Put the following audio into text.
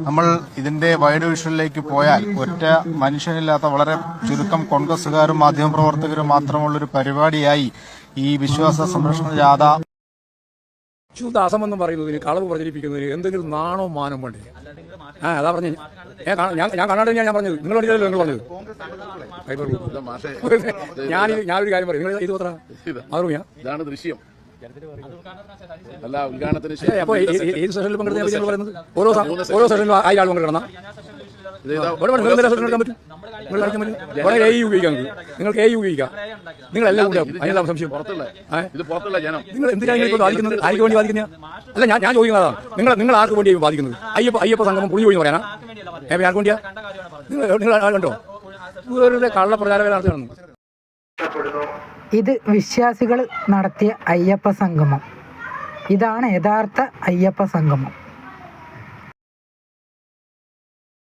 നമ്മൾ ഇതിന്റെ വൈഡ് വിഷനിലേക്ക് പോയാൽ ഒറ്റ മനുഷ്യനില്ലാത്ത വളരെ ചുരുക്കം കോൺഗ്രസുകാരും മാധ്യമപ്രവർത്തകരും മാത്രമുള്ളൊരു പരിപാടിയായി ഈ വിശ്വാസ സംരക്ഷണ ജാഥ. ദാസമെന്ന് പറയുന്നതിന് കളവ് പ്രചരിപ്പിക്കുന്നതിന് എന്തെങ്കിലും നാണോ മാനം വേണ്ടേ? ആ അതാ പറഞ്ഞു. ഞാൻ കാ- ഞാൻ പറഞ്ഞത്. നിങ്ങൾ പറഞ്ഞല്ലോ നിങ്ങൾ പറഞ്ഞത്? ഞാൻ ഞാനൊരു കാര്യം പറയും. നിങ്ങൾ ഇത് പത്ര മാറുകയാ ഇതാണ് ദൃശ്യം. അല്ല ഉദ്ഘാടനത്തിന് ഏത് സെഷനിൽ പങ്കെടുത്ത പറയുന്നത് ഓരോ ഓരോ സെഷനിലും ആയിരം ആൾ പങ്കെടുക്കണം നിങ്ങൾ നിങ്ങൾ എ യു ഉപയോഗിക്കാം നിങ്ങൾക്ക്. എ ഉപയോഗിക്കാം നിങ്ങളെല്ലാം കൂടെ അതിനുള്ള സംശയം. നിങ്ങൾ എന്തിനാണ് നിങ്ങൾ ഇപ്പോൾ ബാധിക്കുന്നത്? ആർക്ക് വേണ്ടി ബാധിക്കുന്ന? അല്ല ഞാൻ ഞാൻ ചോദിക്കുന്നതാണ് നിങ്ങൾ നിങ്ങൾ ആർക്ക് വേണ്ടിയാണ് ബാധിക്കുന്നത്? അയ്യപ്പ അയ്യപ്പ സംഗമം പുളി പോയി പറയാനാ? ഏ ആർക്ക് വേണ്ടിയാ? നിങ്ങൾ നിങ്ങൾ കണ്ടോ? വെറുതെ കള്ള പ്രചാരവേല നടത്തുകയാണ് ഇത് വിശ്വാസികൾ നടത്തിയ അയ്യപ്പ സംഗമം. ഇതാണ് യഥാർത്ഥ അയ്യപ്പ സംഗമം.